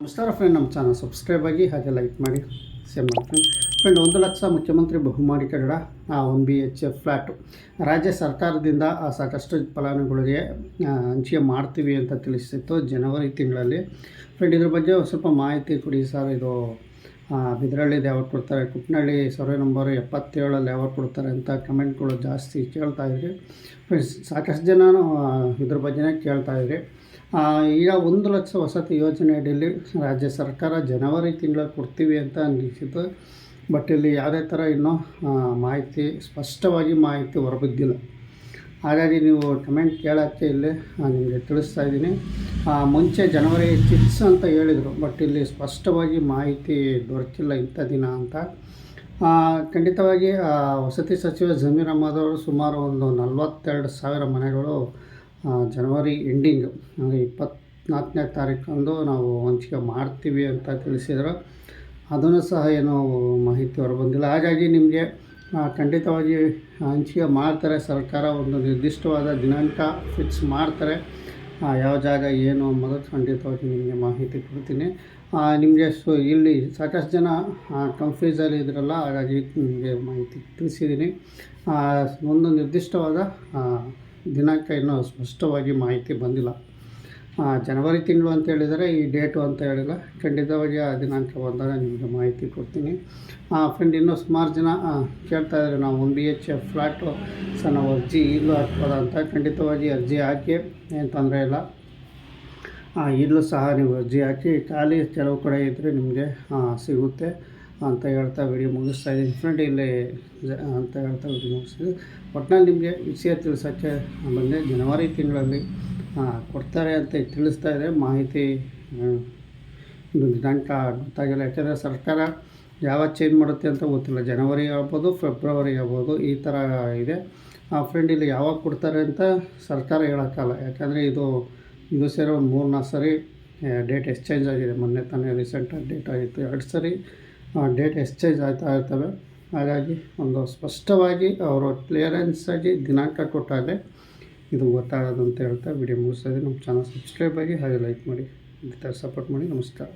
ನಮಸ್ಕಾರ ಫ್ರೆಂಡ್ ನಮ್ಮ channel subscribe ಆಗಿ ಹಾಗೆ ಲೈಕ್ ಮಾಡಿ ಶೇರ್ ಮಾಡಿ ಫ್ರೆಂಡ್ ಒಂದು ಲಕ್ಷ ಮುಖ್ಯಮಂತ್ರಿ ಬಹುಮಾಡಿ Kannada one B H F flat ರಾಜ್ಯ ಸರ್ಕಾರದಿಂದ ಆ ಸಾಕಷ್ಟು ಫಲಾನುಭವಿಗಳಿಗೆ ಹಂಚಿಕೆ ಮಾಡ್ತೀವಿ ಅಂತ ತಿಳಿಸಿತ್ತು ಜನವರಿ ತಿಂಗಳಲ್ಲಿ. ಫ್ರೆಂಡ್ ಇದ್ರ ಬಗ್ಗೆ ಸ್ವಲ್ಪ ಮಾಹಿತಿ ಕೊಡಿ ಸರ್ ಇದು ಆ, ಬಿದರಳ್ಳಿದು ಯಾವಾಗ ಕೊಡ್ತಾರೆ ಕುಟ್ನಳ್ಳಿ ಸರ್ವೆ ನಂಬರ್ ಎಪ್ಪತ್ತೇಳಲ್ಲಿ ಯಾವಾಗ ಕೊಡ್ತಾರೆ ಅಂತ ಕಮೆಂಟ್ಗಳು ಜಾಸ್ತಿ ಕೇಳ್ತಾ ಇದ್ರಿ. ಫ್ರೆಂಡ್ಸ್ ಸಾಕಷ್ಟು ಜನ ಆ, ಇದ್ರ ಬಗ್ಗೆನೇ ಕೇಳ್ತಾ ಇದ್ರಿ. ಆ, ಈಗ ಒಂದು ಲಕ್ಷ ವಸತಿ ಯೋಜನೆ ಅಡಿಯಲ್ಲಿ ರಾಜ್ಯ ಸರ್ಕಾರ ಜನವರಿ ತಿಂಗಳಲ್ಲಿ ಕೊಡ್ತೀವಿ ಅಂತ ಅನ್ನಿಸಿತು ಬಟ್ ಇಲ್ಲಿ ಯಾವುದೇ ಥರ ಇನ್ನೂ ಮಾಹಿತಿ, ಸ್ಪಷ್ಟವಾಗಿ ಮಾಹಿತಿ ಹೊರಬಿದ್ದಿಲ್ಲ. ಹಾಗಾಗಿ ನೀವು ಕಮೆಂಟ್ ಕೇಳೋಕ್ಕೆ ಇಲ್ಲಿ ನಿಮಗೆ ತಿಳಿಸ್ತಾ ಇದ್ದೀನಿ. ಮುಂಚೆ ಜನವರಿ ಚಿಪ್ಸ್ ಅಂತ ಹೇಳಿದರು, ಬಟ್ ಇಲ್ಲಿ ಸ್ಪಷ್ಟವಾಗಿ ಮಾಹಿತಿ ದೊರಕಿಲ್ಲ ಇಂಥ ದಿನ ಅಂತ. ಖಂಡಿತವಾಗಿ ವಸತಿ ಸಚಿವ ಜಮೀರ್ ಅಹಮದ್ ಅವರು ಸುಮಾರು ಒಂದು ನಲವತ್ತೆರಡು ಸಾವಿರ ಮನೆಗಳು ಜನವರಿ ಎಂಡಿಂಗ್ ಅಂದರೆ ಇಪ್ಪತ್ತ್ನಾಲ್ಕನೇ ತಾರೀಕಂದು ನಾವು ಹಂಚಿಕೆ ಮಾಡ್ತೀವಿ ಅಂತ ತಿಳಿಸಿದರು. ಅದನ್ನು ಸಹ ಏನು ಮಾಹಿತಿ ಹೊರಬಂದಿಲ್ಲ ಹಾಗಾಗಿ ನಿಮಗೆ ಖಂಡಿತವಾಗಿ ಹಂಚಿಕೆ ಮಾಡ್ತಾರೆ. ಸರ್ಕಾರ ಒಂದು ನಿರ್ದಿಷ್ಟವಾದ ದಿನಾಂಕ ಫಿಕ್ಸ್ ಮಾಡ್ತಾರೆ. ಯಾವ ಜಾಗ ಏನು ಅನ್ನೋದು ಖಂಡಿತವಾಗಿ ನಿಮಗೆ ಮಾಹಿತಿ ಕೊಡ್ತೀನಿ. ನಿಮಗೆ ಸೊ, ಇಲ್ಲಿ ಸಾಕಷ್ಟು ಜನ ಕನ್ಫ್ಯೂಸಲ್ಲಿ ಇದ್ರಲ್ಲ, ಹಾಗಾಗಿ ನಿಮಗೆ ಮಾಹಿತಿ ತಿಳಿಸಿದ್ದೀನಿ. ಒಂದು ನಿರ್ದಿಷ್ಟವಾದ ದಿನಾಂಕ ಇನ್ನೂ ಸ್ಪಷ್ಟವಾಗಿ ಮಾಹಿತಿ ಬಂದಿಲ್ಲ. ಜನವರಿ ತಿಂಗಳು ಅಂತ ಹೇಳಿದರೆ ಈ ಡೇಟು ಅಂತ ಹೇಳಿಲ್ಲ. ಖಂಡಿತವಾಗಿ ಆ ದಿನಾಂಕ ಬಂದಾಗ ನಿಮಗೆ ಮಾಹಿತಿ ಕೊಡ್ತೀನಿ. ಫ್ರೆಂಡ್ ಇನ್ನೂ ಸುಮಾರು ಜನ ಕೇಳ್ತಾ ಇದ್ದಾರೆ. ನಾವು ಒನ್ ಬಿ ಎಚ್ ಫ್ಲ್ಯಾಟು ಸಹ ನಾವು ಅರ್ಜಿ, ಇಲ್ಲೂ ಹಾಕ್ಬೋದ ಅಂತ. ಖಂಡಿತವಾಗಿ ಅರ್ಜಿ ಹಾಕಿ, ಏನು ತೊಂದರೆ ಇಲ್ಲ. ಇಲ್ಲೂ ಸಹ ನೀವು ಅರ್ಜಿ ಹಾಕಿ, ಖಾಲಿ ಕೆಲವು ಕಡೆ ಇದ್ದರೆ ನಿಮಗೆ ಸಿಗುತ್ತೆ. ಅಂತ ಹೇಳ್ತಾ ವಿಡಿಯೋ ಮುಗಿಸ್ತಾ ಇದ್ದೀನಿ. ಫ್ರೆಂಡ್, ಇಲ್ಲಿ ಅಂತ ಹೇಳ್ತಾ ವಿಡಿಯೋ ಮುಗಿಸ್ತೀವಿ ಒಟ್ಟಿನಲ್ಲಿ ನಿಮಗೆ ವಿಷಯ ತಿಳಿಸೋಕ್ಕೆ ಬಂದೆ. ಜನವರಿ ತಿಂಗಳಲ್ಲಿ ಕೊಡ್ತಾರೆ ಅಂತ ತಿಳಿಸ್ತಾ ಇದೆ ಮಾಹಿತಿ ದಿನಾಂಕ ಗೊತ್ತಾಗಿಲ್ಲ. ಯಾಕೆಂದರೆ ಸರ್ಕಾರ ಯಾವಾಗ ಚೇಂಜ್ ಮಾಡುತ್ತೆ ಅಂತ ಗೊತ್ತಿಲ್ಲ. ಜನವರಿ ಆಗ್ಬೋದು, ಫೆಬ್ರವರಿ ಆಗ್ಬೋದು, ಈ ಥರ ಇದೆ. ಆ, ಫ್ರೆಂಡ್, ಇಲ್ಲಿ ಯಾವಾಗ ಕೊಡ್ತಾರೆ ಅಂತ ಸರ್ಕಾರ ಹೇಳೋಕ್ಕಲ್ಲ ಯಾಕಂದರೆ ಇದು ಇದು ಸೇರಿ ಒಂದು ಸರಿ ಡೇಟ್ ಎಕ್ಸ್ಚೇಂಜ್ ಆಗಿದೆ. ಮೊನ್ನೆ ತಾನೇ ರೀಸೆಂಟಾಗಿ ಡೇಟ್ ಆಗಿತ್ತು. ಎರಡು ಸರಿ ಡೇಟ್ ಎಕ್ಸ್ಚೇಂಜ್ ಆಗ್ತಾ ಇರ್ತವೆ ಹಾಗಾಗಿ ಒಂದು ಸ್ಪಷ್ಟವಾಗಿ ಅವರು ಕ್ಲಿಯರೆನ್ಸ್ ಆಗಿ ದಿನಾಂಕ ಕೊಟ್ಟಾಗೆ ಇದು ಗೊತ್ತಾಗೋದು ಅಂತ ಹೇಳ್ತಾ ವಿಡಿಯೋ ಮುಗಿಸ್ತಾ ನಮ್ಮ ಚಾನಲ್ ಸಬ್ಸ್ಕ್ರೈಬ್ ಆಗಿ ಹಾಗೆ ಲೈಕ್ ಮಾಡಿ ಈ ಸಪೋರ್ಟ್ ಮಾಡಿ. ನಮಸ್ಕಾರ.